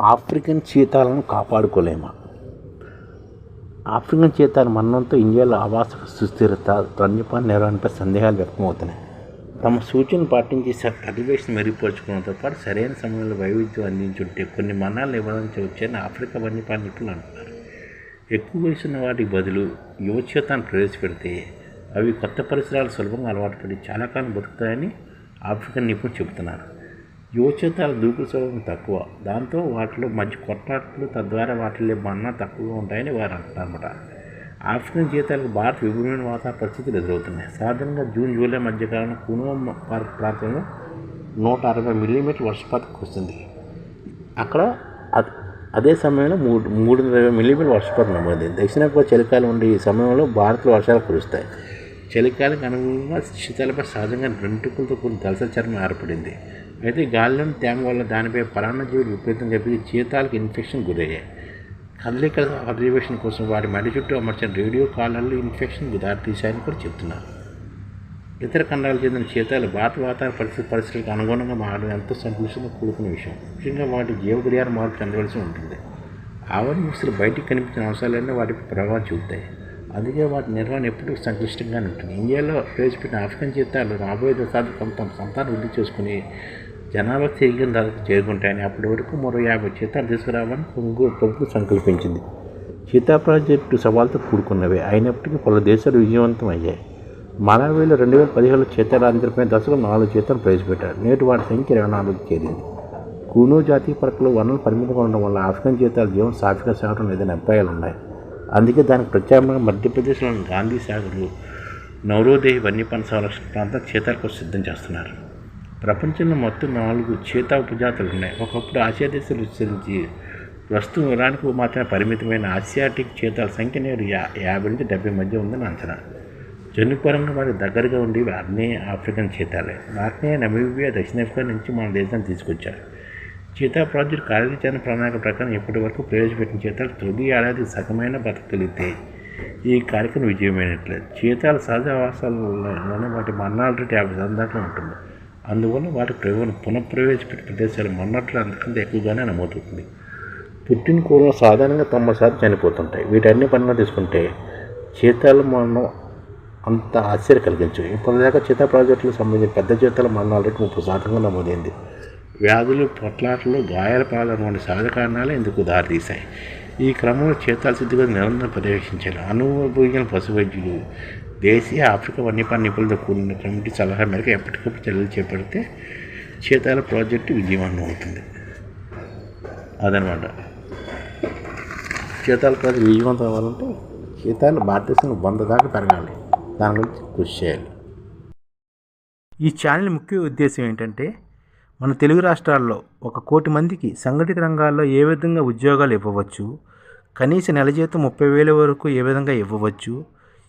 African చీతాలను కాపాడుకోలేమా? African చీతాల మరణంతో ఇండియాలో ఆవాస సుస్థిరత వన్యప్రాణి నిర్వహణపై సందేహాలు వ్యక్తమవుతున్నాయి. తమ సూచన పాటించి స- పర్యవేక్షణ మెరుగుపరుచుకోవడంతో పాటు సరైన సమయంలో వైవిధ్యం అందించుంటే కొన్ని మరణాలు నివారించి వచ్చాయని ఆఫ్రికా వన్యప్రాణి నిపుణులు అంటున్నారు. ఎక్కువ వయసున్న వాటికి బదులు యువచేతాన్ని ప్రవేశపెడితే అవి కొత్త పరిసరాలు సులభంగా అలవాటు పడి చాలా కాలం బతుకుతాయని ఆఫ్రికన్ నిపుణులు చెబుతున్నారు. యువచేతాల దూకుడు తక్కువ. దాంతో వాటిలో మధ్య కొట్లాట్లు తద్వారా వాటిలో మన్నా తక్కువగా ఉంటాయని వారు అంటారన్నమాట ఆఫ్రికన్ జీతాలకు భారత విభిన్నమైన వాతావరణ పరిస్థితులు ఎదురవుతున్నాయి. సాధారణంగా జూన్ జూలై మధ్యకాలంలో కునో పార్క్ ప్రాంతంలో నూట అరవై మిల్లీమీటర్ వర్షపాతం కురుస్తుంది. అక్కడ అదే సమయంలో మూడు మూడు వందల ఇరవై మిల్లీమీటర్ వర్షపాతం నమోదైంది. దక్షిణాఫ్రికా చలికాలం ఉండే ఈ సమయంలో భారత్లో వర్షాలు కురుస్తాయి. చలికాలం అనుగుణంగా శీతలపై సహజంగా రెంటుకులతో కూడిన దళసరి చర్మం ఏర్పడింది. అయితే గాలిలోని తేమ వల్ల దానిపై పరాన్నజీవులు విపరీతంగా పెరిగి జీతాలకు ఇన్ఫెక్షన్ గురయ్యాయి. కదలికల అబ్జర్వేషన్ కోసం వాటి మెడ చుట్టూ అమర్చిన రేడియో కాలర్లు ఇన్ఫెక్షన్ దారితీశాయని కూడా చెప్తున్నారు. ఇతర ఖండాలకు చెందిన చీతాలు భారత వాతావరణ పరిస్థితి పరిస్థితులకు అనుగుణంగా మారడం ఎంతో సంతోషంగా కూడుకున్న విషయం. ముఖ్యంగా వాటి జీవక్రియాలు మార్పు చెందవలసి ఉంటుంది. ఆవరణ వ్యవస్థలు బయటికి కనిపించిన అంశాలన్నీ వాటిపై ప్రభావం చూపుతాయి. అందుకే వాటి నిర్వహణ ఎప్పుడూ సంక్లిష్టంగానే ఉంటుంది. ఇండియాలో ప్రవేశపెట్టిన ఆఫ్రికన్ చీతాలు రాబోయే దశాబ్దం తమ సంతానం వృద్ధి చేసుకుని జనాభా తిరిగిన దానికి చేరుకుంటాయని అప్పటి వరకు మరో యాభై చీతాలు తీసుకురావాలని కొంగు ప్రభుత్వం సంకల్పించింది. చీతా ప్రాజెక్టు సవాల్తో కూడుకున్నవే. అయినప్పటికీ పలు దేశాలు విజయవంతం అయ్యాయి. మలావీలో రెండు వేల పదిహేడులో చీతారాంధ్రపై దశలో నాలుగు చేతలు ప్రవేశపెట్టారు. నేటి వాటి సంఖ్య ఇరవై నాలుగు చేరింది. కూనో జాతీయ పార్కులో వనరులు పరిమితంగా ఉండడం వల్ల ఆఫ్రికన్ జీతాల జీవనం సాఫీగా సాగడం లేదని అభిప్రాయాలు ఉన్నాయి? అందుకే దానికి ప్రత్యామ్నాయంగా మధ్యప్రదేశ్లోని గాంధీ సాగర్లు నవరోదేహి వన్యప్రాణ సంరక్షణ ప్రాంతం చేతలకు సిద్ధం చేస్తున్నారు. ప్రపంచంలో మొత్తం నాలుగు చీతా ఉపజాతులు ఉన్నాయి ఒకప్పుడు ఆసియా దేశాలు విస్తరించి ప్రస్తుతం ఇరాన్కు మాత్రమే పరిమితమైన ఆసియాటిక్ చీతాల సంఖ్య నేడు యా యాభై నుంచి డెబ్బై మధ్య ఉందని అంచనా. జన్యుపరంగా వారికి దగ్గరగా ఉండి ఆగ్నేయ ఆఫ్రికన్ చీతాలే. ఆగ్నేయ నమీబియా దక్షిణాఫ్రికా నుంచి మన దేశాన్ని తీసుకొచ్చారు. చీతా ప్రాజెక్ట్ కార్యాచరణ ప్రణాళిక ప్రకారం ఇప్పటి వరకు ప్రవేశపెట్టిన చీతాలు తొలి ఏడాది సగమైన బతకగలిగితే ఈ కార్యక్రమం విజయమైనట్లేదు చీతాల సహజ ఆవాసాలలోనే వాటి మరణాల రేటు యాభై శాతం దాకా ఉంటుంది. అందువల్ల వాటి ప్రయోగం పునఃప్రవేశపెట్టిన ప్రదేశాలు మన్నట్లు అంతకంటే ఎక్కువగానే నమోదవుతుంది. పుట్టిన కూరలు సాధారణంగా తొంభై శాతం చనిపోతుంటాయి. వీటన్ని పనులు తీసుకుంటే చీతాలు మరణం అంత ఆశ్చర్య కలిగించు ఇప్పటిదాకా చీత ప్రాజెక్టులకు సంబంధించిన పెద్ద జీతాల మరణాల రేటు ముప్పై శాతంగా నమోదైంది. వ్యాధులు పొట్లాటలు గాయాల పాలన వంటి సహజ కారణాలు ఇందుకు దారితీశాయి. ఈ క్రమంలో చేతాల సిద్ధిగా నిరంతరం పర్యవేక్షించాలి అనుభవజ్ఞుల పశు వైద్యులు దేశీయ ఆఫ్రికా వన్యప్రాణి నిపుణులతో కూడిన కమిటీ సలహా మేరకు ఎప్పటికప్పుడు చర్యలు చేపడితే చీతాల ప్రాజెక్టు విజయవంతం అవుతుంది. అదనమాట. చీతాల ప్రాజెక్టు విజయవంతం అవ్వాలంటే చీతాలు భారతదేశంలో వంద దాకా పెరగాలి. దాని గురించి కృషి చేయాలి. ఈ ఛానల్ ముఖ్య ఉద్దేశం ఏంటంటే మన తెలుగు రాష్ట్రాల్లో ఒక కోటి మందికి సంఘటిత రంగాల్లో ఏ విధంగా ఉద్యోగాలు ఇవ్వవచ్చు కనీస నెల జీతం ముప్పై వేల వరకు ఏ విధంగా ఇవ్వవచ్చు